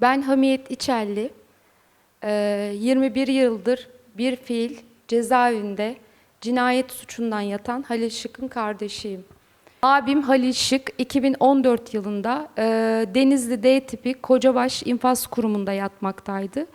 Ben Hamiyet İçelli. Ee, 21 yıldır bir fiil cezaevinde cinayet suçundan yatan Halil Şık'ın kardeşiyim. Abim Halil Şık 2014 yılında e, Denizli D tipi Kocabaş İnfaz Kurumu'nda yatmaktaydı.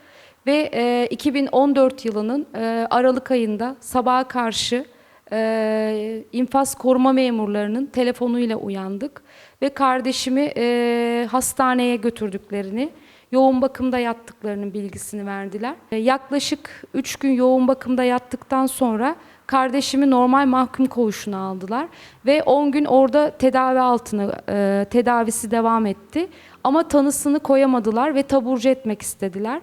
Ve e, 2014 yılının e, Aralık ayında sabaha karşı e, infaz koruma memurlarının telefonuyla uyandık. Ve kardeşimi e, hastaneye götürdüklerini, yoğun bakımda yattıklarının bilgisini verdiler. E, yaklaşık 3 gün yoğun bakımda yattıktan sonra kardeşimi normal mahkum koğuşuna aldılar. Ve 10 gün orada tedavi altına, e, tedavisi devam etti. Ama tanısını koyamadılar ve taburcu etmek istediler.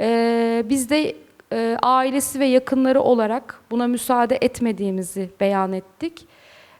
E, biz de e, ailesi ve yakınları olarak buna müsaade etmediğimizi beyan ettik.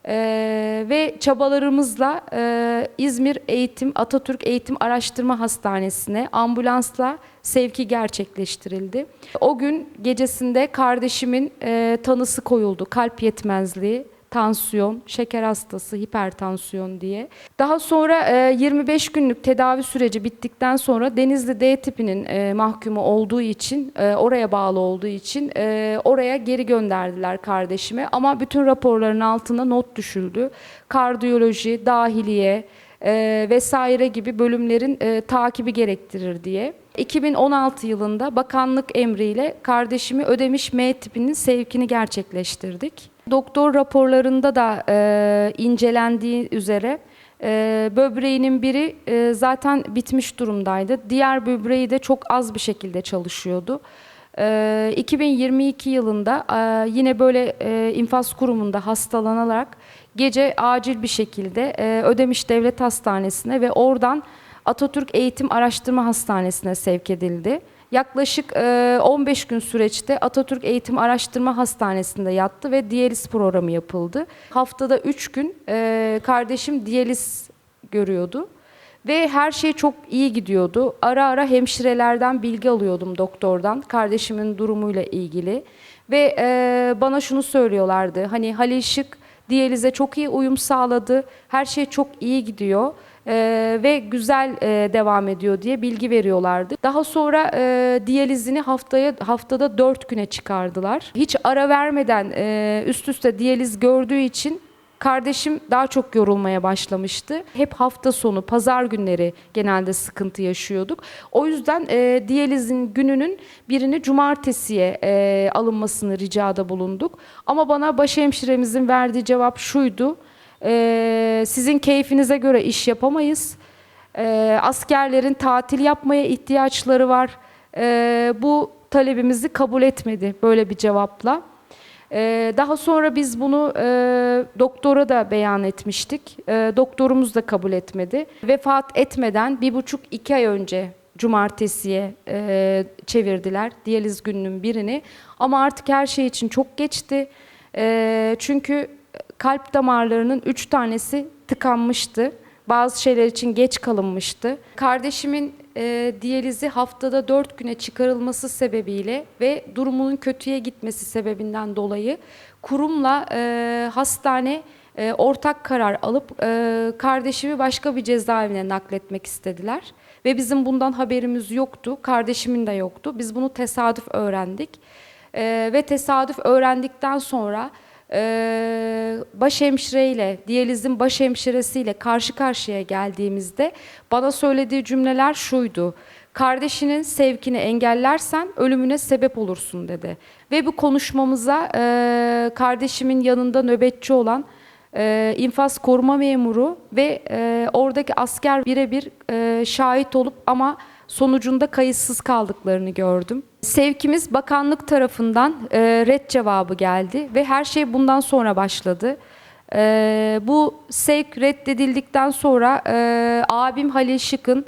Ee, ve çabalarımızla e, İzmir Eğitim Atatürk Eğitim Araştırma Hastanesi'ne ambulansla sevki gerçekleştirildi. O gün gecesinde kardeşimin e, tanısı koyuldu. Kalp yetmezliği, tansiyon, şeker hastası, hipertansiyon diye. Daha sonra e, 25 günlük tedavi süreci bittikten sonra Denizli D tipinin e, mahkumu olduğu için, e, oraya bağlı olduğu için e, oraya geri gönderdiler kardeşime. Ama bütün raporların altına not düşüldü. Kardiyoloji, dahiliye e, vesaire gibi bölümlerin e, takibi gerektirir diye. 2016 yılında bakanlık emriyle kardeşimi ödemiş M tipinin sevkini gerçekleştirdik. Doktor raporlarında da e, incelendiği üzere e, böbreğinin biri e, zaten bitmiş durumdaydı. Diğer böbreği de çok az bir şekilde çalışıyordu. E, 2022 yılında e, yine böyle e, infaz kurumunda hastalanarak gece acil bir şekilde e, Ödemiş Devlet Hastanesi'ne ve oradan Atatürk Eğitim Araştırma Hastanesi'ne sevk edildi. Yaklaşık e, 15 gün süreçte Atatürk Eğitim Araştırma Hastanesi'nde yattı ve diyaliz programı yapıldı. Haftada 3 gün e, kardeşim diyaliz görüyordu. Ve her şey çok iyi gidiyordu. Ara ara hemşirelerden bilgi alıyordum doktordan kardeşimin durumuyla ilgili. Ve e, bana şunu söylüyorlardı. Hani Halil Şık diyalize çok iyi uyum sağladı. Her şey çok iyi gidiyor. Ee, ve güzel e, devam ediyor diye bilgi veriyorlardı. Daha sonra e, diyalizini haftaya haftada dört güne çıkardılar. Hiç ara vermeden e, üst üste diyaliz gördüğü için kardeşim daha çok yorulmaya başlamıştı. Hep hafta sonu, pazar günleri genelde sıkıntı yaşıyorduk. O yüzden e, diyalizin gününün birini cumartesiye e, alınmasını ricada bulunduk. Ama bana başhemşiremizin verdiği cevap şuydu. Ee, sizin keyfinize göre iş yapamayız. Ee, askerlerin tatil yapmaya ihtiyaçları var. Ee, bu talebimizi kabul etmedi böyle bir cevapla. Ee, daha sonra biz bunu e, doktora da beyan etmiştik. Ee, doktorumuz da kabul etmedi. Vefat etmeden bir buçuk iki ay önce cumartesiye e, çevirdiler diyaliz gününün birini. Ama artık her şey için çok geçti. E, çünkü kalp damarlarının üç tanesi tıkanmıştı. Bazı şeyler için geç kalınmıştı. Kardeşimin e, diyalizi haftada dört güne çıkarılması sebebiyle ve durumunun kötüye gitmesi sebebinden dolayı kurumla e, hastane e, ortak karar alıp e, kardeşimi başka bir cezaevine nakletmek istediler. Ve bizim bundan haberimiz yoktu, kardeşimin de yoktu. Biz bunu tesadüf öğrendik. E, ve tesadüf öğrendikten sonra e, başhemşireyle, diyalizin başhemşiresiyle karşı karşıya geldiğimizde bana söylediği cümleler şuydu. Kardeşinin sevkini engellersen ölümüne sebep olursun dedi. Ve bu konuşmamıza e, kardeşimin yanında nöbetçi olan e, infaz koruma memuru ve e, oradaki asker birebir e, şahit olup ama sonucunda kayıtsız kaldıklarını gördüm. Sevkimiz bakanlık tarafından e, red cevabı geldi ve her şey bundan sonra başladı. E, bu sevk reddedildikten sonra e, abim Halil Şık'ın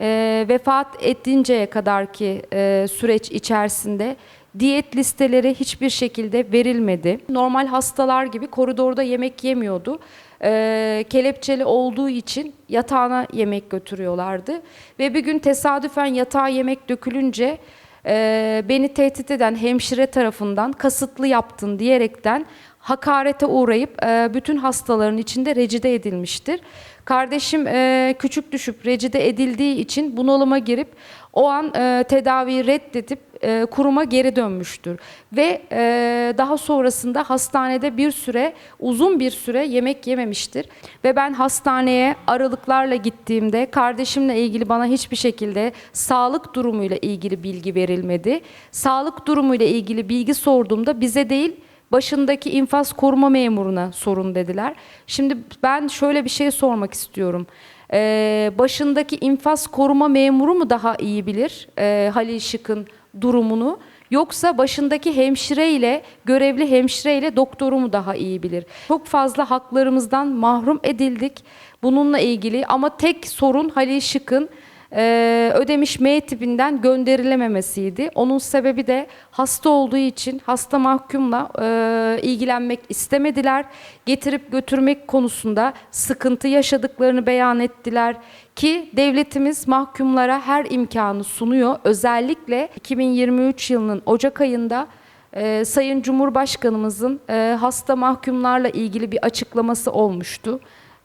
e, vefat edinceye kadarki e, süreç içerisinde diyet listeleri hiçbir şekilde verilmedi. Normal hastalar gibi koridorda yemek yemiyordu. E, kelepçeli olduğu için yatağına yemek götürüyorlardı. Ve bir gün tesadüfen yatağa yemek dökülünce e, beni tehdit eden hemşire tarafından kasıtlı yaptın diyerekten hakarete uğrayıp e, bütün hastaların içinde recide edilmiştir. Kardeşim e, küçük düşüp recide edildiği için bunalıma girip o an e, tedaviyi reddedip e, kuruma geri dönmüştür. Ve e, daha sonrasında hastanede bir süre, uzun bir süre yemek yememiştir. Ve ben hastaneye aralıklarla gittiğimde kardeşimle ilgili bana hiçbir şekilde sağlık durumuyla ilgili bilgi verilmedi. Sağlık durumuyla ilgili bilgi sorduğumda bize değil, başındaki infaz koruma memuruna sorun dediler. Şimdi ben şöyle bir şey sormak istiyorum. Ee, başındaki infaz koruma memuru mu daha iyi bilir e, Halil Şık'ın durumunu? Yoksa başındaki hemşire ile, görevli hemşire ile doktoru mu daha iyi bilir? Çok fazla haklarımızdan mahrum edildik bununla ilgili ama tek sorun Halil Şık'ın e, ödemiş M tipinden gönderilememesiydi. Onun sebebi de hasta olduğu için hasta mahkumla e, ilgilenmek istemediler. Getirip götürmek konusunda sıkıntı yaşadıklarını beyan ettiler ki devletimiz mahkumlara her imkanı sunuyor. Özellikle 2023 yılının Ocak ayında e, Sayın Cumhurbaşkanımızın e, hasta mahkumlarla ilgili bir açıklaması olmuştu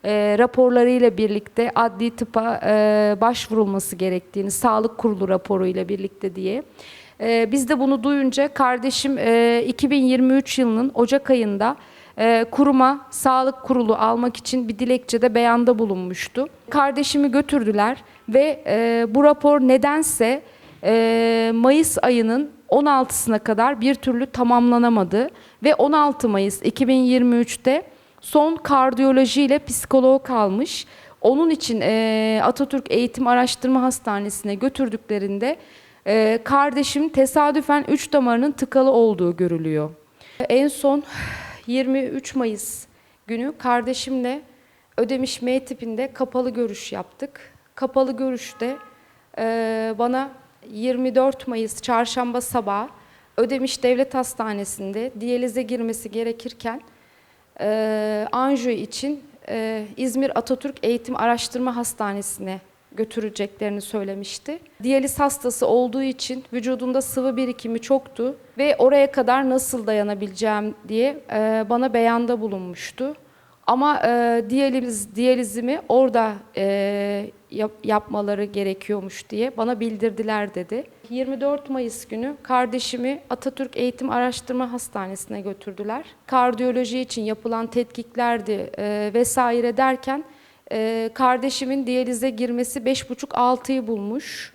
e, raporlarıyla birlikte adli tıpa e, başvurulması gerektiğini, sağlık kurulu raporuyla birlikte diye. E, biz de bunu duyunca kardeşim e, 2023 yılının Ocak ayında e, kuruma sağlık kurulu almak için bir dilekçede beyanda bulunmuştu. Kardeşimi götürdüler ve e, bu rapor nedense e, Mayıs ayının 16'sına kadar bir türlü tamamlanamadı ve 16 Mayıs 2023'te son kardiyoloji ile psikoloğu kalmış. Onun için e, Atatürk Eğitim Araştırma Hastanesi'ne götürdüklerinde e, kardeşim tesadüfen üç damarının tıkalı olduğu görülüyor. En son 23 Mayıs günü kardeşimle Ödemiş M tipinde kapalı görüş yaptık. Kapalı görüşte e, bana 24 Mayıs çarşamba sabahı Ödemiş Devlet Hastanesi'nde diyalize girmesi gerekirken e, anjiyo için e, İzmir Atatürk Eğitim Araştırma Hastanesi'ne götüreceklerini söylemişti. Diyaliz hastası olduğu için vücudunda sıvı birikimi çoktu ve oraya kadar nasıl dayanabileceğim diye e, bana beyanda bulunmuştu. Ama e, diyaliz, diyalizimi orada e, yap, yapmaları gerekiyormuş diye bana bildirdiler dedi. 24 Mayıs günü kardeşimi Atatürk Eğitim Araştırma Hastanesi'ne götürdüler. Kardiyoloji için yapılan tetkiklerdi e, vesaire derken e, kardeşimin diyalize girmesi 5,5-6'yı bulmuş.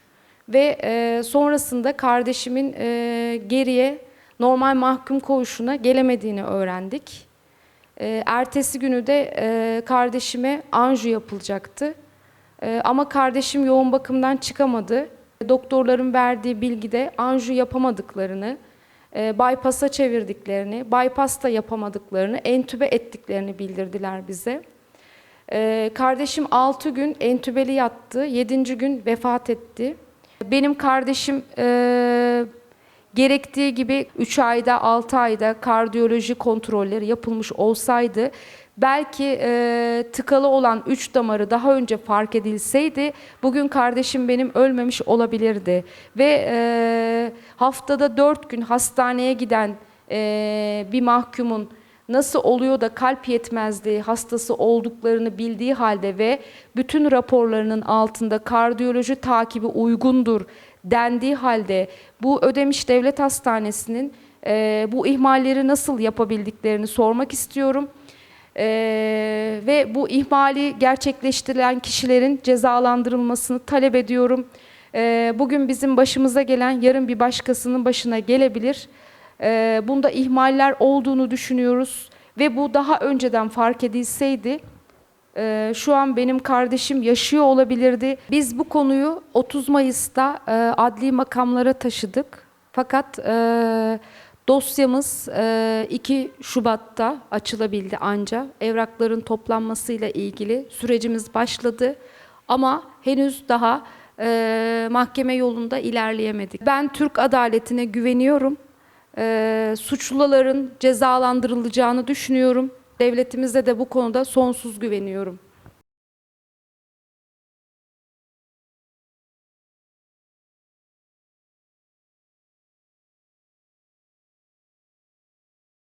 Ve e, sonrasında kardeşimin e, geriye normal mahkum koğuşuna gelemediğini öğrendik. E, ertesi günü de e, kardeşime anju yapılacaktı. E, ama kardeşim yoğun bakımdan çıkamadı. Doktorların verdiği bilgide anju yapamadıklarını, e, bypass'a çevirdiklerini, bypass da yapamadıklarını, entübe ettiklerini bildirdiler bize. E, kardeşim 6 gün entübeli yattı, 7. gün vefat etti. Benim kardeşim e, gerektiği gibi 3 ayda 6 ayda kardiyoloji kontrolleri yapılmış olsaydı belki e, tıkalı olan 3 damarı daha önce fark edilseydi bugün kardeşim benim ölmemiş olabilirdi. Ve e, haftada 4 gün hastaneye giden e, bir mahkumun nasıl oluyor da kalp yetmezliği hastası olduklarını bildiği halde ve bütün raporlarının altında kardiyoloji takibi uygundur dendiği halde bu Ödemiş Devlet Hastanesi'nin e, bu ihmalleri nasıl yapabildiklerini sormak istiyorum. E, ve bu ihmali gerçekleştirilen kişilerin cezalandırılmasını talep ediyorum. E, bugün bizim başımıza gelen yarın bir başkasının başına gelebilir. E, bunda ihmaller olduğunu düşünüyoruz ve bu daha önceden fark edilseydi ee, şu an benim kardeşim yaşıyor olabilirdi. Biz bu konuyu 30 Mayıs'ta e, adli makamlara taşıdık. Fakat e, dosyamız e, 2 Şubat'ta açılabildi anca. Evrakların toplanmasıyla ilgili sürecimiz başladı. Ama henüz daha e, mahkeme yolunda ilerleyemedik. Ben Türk adaletine güveniyorum. E, suçluların cezalandırılacağını düşünüyorum. Devletimize de bu konuda sonsuz güveniyorum.